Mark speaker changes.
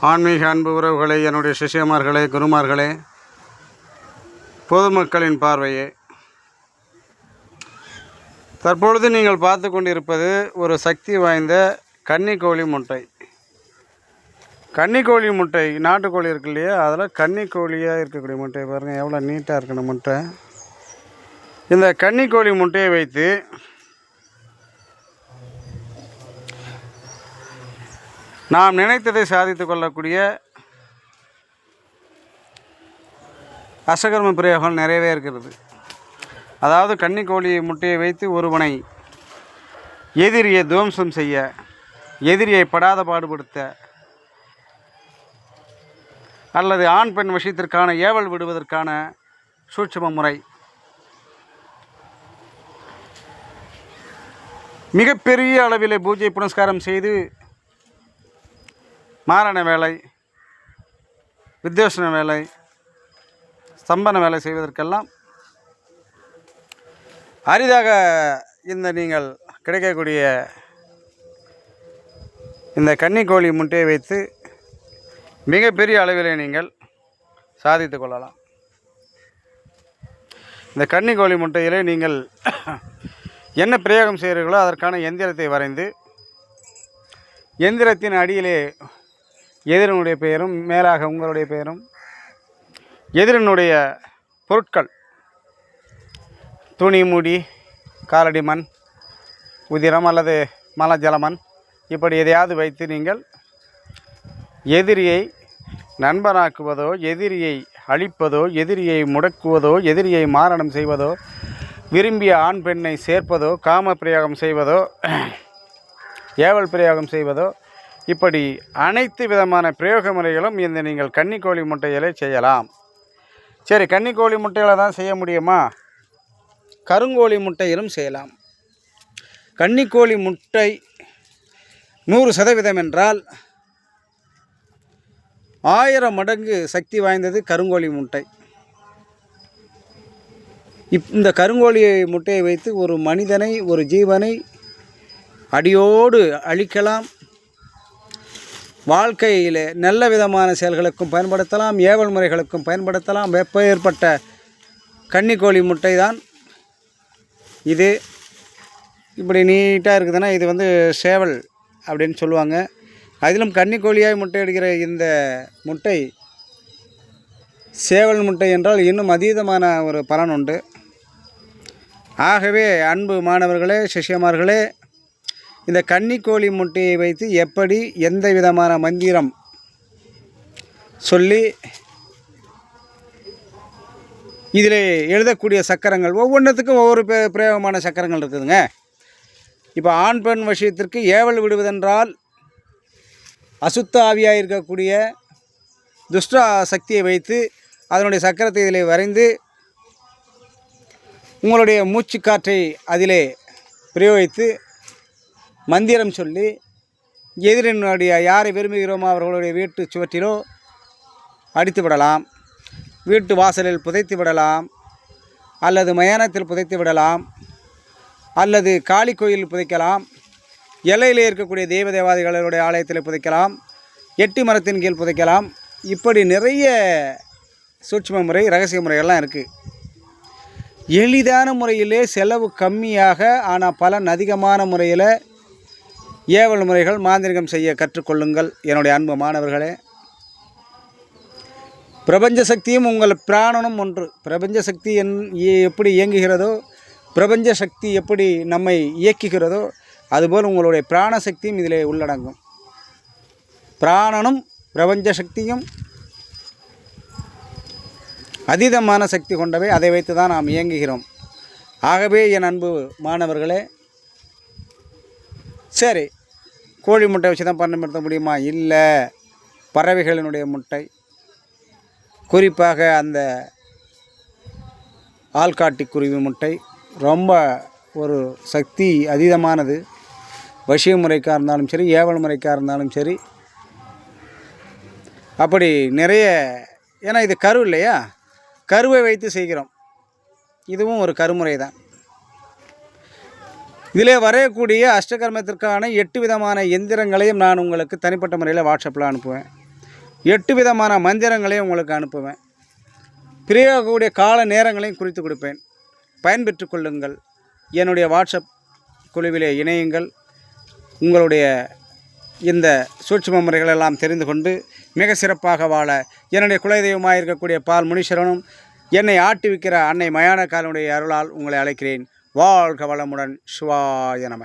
Speaker 1: ஆன்மீக அன்பு உறவுகளை என்னுடைய சிஷியமார்களே குருமார்களே பொதுமக்களின் பார்வையே. தற்பொழுது நீங்கள் பார்த்து கொண்டிருப்பது ஒரு சக்தி வாய்ந்த கன்னிக்கோழி முட்டை. கன்னிக்கோழி முட்டை நாட்டுக்கோழி இருக்கு இல்லையா? அதில் கன்னிக்கோழியாக இருக்கக்கூடிய முட்டை பாருங்கள் எவ்வளோ நீட்டாக இருக்கணும் முட்டை. இந்த கன்னிக்கோழி முட்டையை வைத்து நாம் நினைத்ததை சாதித்து கொள்ளக்கூடிய அசகர்ம பிரயோகம் நிறையவே இருக்கிறது. அதாவது கன்னிக்கோழியை முட்டையை வைத்து ஒருவனை எதிரியை துவம்சம் செய்ய எதிரியை படாத பாடுபடுத்த அல்லது ஆண் பெண் விஷயத்திற்கான ஏவல் விடுவதற்கான சூட்சும முறை. மிகப்பெரிய அளவிலே பூஜை புனஸ்காரம் செய்து மாரண வேலை வித்யோசன வேலை ஸ்தம்பன வேலை செய்வதற்கெல்லாம் அரிதாக இந்த நீங்கள் கிடைக்கக்கூடிய இந்த கன்னிக்கோழி முட்டையை வைத்து மிகப்பெரிய அளவிலே நீங்கள் சாதித்து கொள்ளலாம். இந்த கன்னிக்கோழி முட்டையிலே நீங்கள் என்ன பிரயோகம் செய்கிறீர்களோ அதற்கான எந்திரத்தை வரைந்து எந்திரத்தின் அடியிலே எதிரனுடைய பெயரும் மேலாக உங்களுடைய பெயரும் எதிரனுடைய பொருட்கள் துணி மூடி காலடி மண் உதிரம் அல்லது மலஜலமண் இப்படி எதையாவது வைத்து நீங்கள் எதிரியை நண்பனாக்குவதோ எதிரியை அழிப்பதோ எதிரியை முடக்குவதோ எதிரியை மாரணம் செய்வதோ விரும்பிய ஆண் பெண்ணை சேர்ப்பதோ காம பிரயோகம் செய்வதோ ஏவல் பிரயோகம் செய்வதோ இப்படி அனைத்து விதமான பிரயோக முறைகளும் இந்த நீங்கள் கன்னிக்கோழி முட்டைகளை செய்யலாம். சரி கன்னிக்கோழி முட்டைகளை தான் செய்ய முடியுமா? கருங்கோழி முட்டையிலும் செய்யலாம். கன்னிக்கோழி முட்டை நூறு சதவீதம் என்றால் ஆயிரம் மடங்கு சக்தி வாய்ந்தது கருங்கோழி முட்டை. இப் இந்த கருங்கோழி முட்டையை வைத்து ஒரு மனிதனை ஒரு ஜீவனை அடியோடு அழிக்கலாம். வாழ்க்கையில் நல்ல விதமான செயல்களுக்கும் பயன்படுத்தலாம் ஏவல் முறைகளுக்கும் பயன்படுத்தலாம். வெப்ப ஏற்பட்ட கன்னிக்கோழி முட்டை தான் இது இப்படி நீட்டாக இருக்குதுன்னா இது வந்து சேவல் அப்படின்னு சொல்லுவாங்க. அதிலும் கன்னிக்கோழியாய் முட்டை இந்த முட்டை சேவல் முட்டை என்றால் இன்னும் அதீதமான ஒரு பலன் உண்டு. ஆகவே அன்பு மாணவர்களே சிஷ்யமார்களே இந்த கன்னிக்கோழி முட்டையை வைத்து எப்படி எந்த விதமான மந்திரம் சொல்லி இதில் எழுதக்கூடிய சக்கரங்கள் ஒவ்வொன்றுத்துக்கும் ஒவ்வொரு பிரயோகமான சக்கரங்கள் இருக்குதுங்க. இப்போ ஆண் பெண் விஷயத்திற்கு ஏவல் விடுவதென்றால் அசுத்த ஆவியாக இருக்கக்கூடிய துஷ்ட சக்தியை வைத்து அதனுடைய சக்கரத்தை இதில் வரைந்து உங்களுடைய மூச்சு காற்றை அதிலே பிரயோகித்து மந்திரம் சொல்லி எதிரினுடைய யாரை விரும்புகிறோமோ அவர்களுடைய வீட்டு சுவற்றிலோ அடித்து விடலாம் வீட்டு வாசலில் புதைத்து விடலாம் அல்லது மயானத்தில் புதைத்து விடலாம் அல்லது காளி கோயிலில் புதைக்கலாம் எல்லையிலே இருக்கக்கூடிய தெய்வ தேவாதிகளுடைய ஆலயத்தில் புதைக்கலாம் எட்டி மரத்தின் கீழ் புதைக்கலாம். இப்படி நிறைய சூட்சும முறை ரகசிய முறைகள்லாம் இருக்குது எளிதான முறையிலே செலவு கம்மியாக ஆனால் பலன் அதிகமான முறையில் ஏவல் முறைகள் மாந்திரிகம் செய்ய கற்றுக்கொள்ளுங்கள். என்னுடைய அன்பு மாணவர்களே பிரபஞ்ச சக்தியும் உங்கள் பிராணனும் ஒன்று. பிரபஞ்ச சக்தி என் எப்படி இயங்குகிறதோ பிரபஞ்ச சக்தி எப்படி நம்மை இயக்குகிறதோ அதுபோல் உங்களுடைய பிராண சக்தியும் இதிலே உள்ளடங்கும். பிராணனும் பிரபஞ்ச சக்தியும் அதீதமான சக்தி கொண்டவை. அதை வைத்து தான் நாம் இயங்குகிறோம். ஆகவே என் அன்பு மாணவர்களே சரி கோழி முட்டை வச்சு தான் பண்ணப்படுத்த முடியுமா? இல்லை. பறவைகளினுடைய முட்டை. குறிப்பாக அந்த ஆள்காட்டி குருவி முட்டை. ரொம்ப ஒரு சக்தி அதீதமானது. வசிய முறைக்காக இருந்தாலும் சரி ஏவல் முறைக்காக இருந்தாலும் சரி. அப்படி நிறைய ஏன்னா இது கரு இல்லையா? கருவை வைத்து செய்கிறோம். இதுவும் ஒரு கருமுறை தான். இதிலே வரையக்கூடிய அஷ்டகர்மத்திற்கான எட்டு விதமான எந்திரங்களையும் நான் உங்களுக்கு தனிப்பட்ட முறையில் வாட்ஸ்அப்பில் அனுப்புவேன். எட்டு விதமான மந்திரங்களையும் உங்களுக்கு அனுப்புவேன். பிரியாகக்கூடிய கால நேரங்களையும் குறித்து கொடுப்பேன். பயன்பெற்று கொள்ளுங்கள். என்னுடைய வாட்ஸ்அப் குழுவிலே இணையுங்கள். உங்களுடைய இந்த சூட்சும முறைகள் எல்லாம் தெரிந்து கொண்டு மிக சிறப்பாக வாழ. என்னுடைய குலதெய்வமாக இருக்கக்கூடிய பால் முனீஸ்வரனும் என்னை ஆட்டுவிக்கிற அன்னை மயான காலனுடைய அருளால் உங்களை அழைக்கிறேன். வாழ்க வளமுடன் சிவாய நம.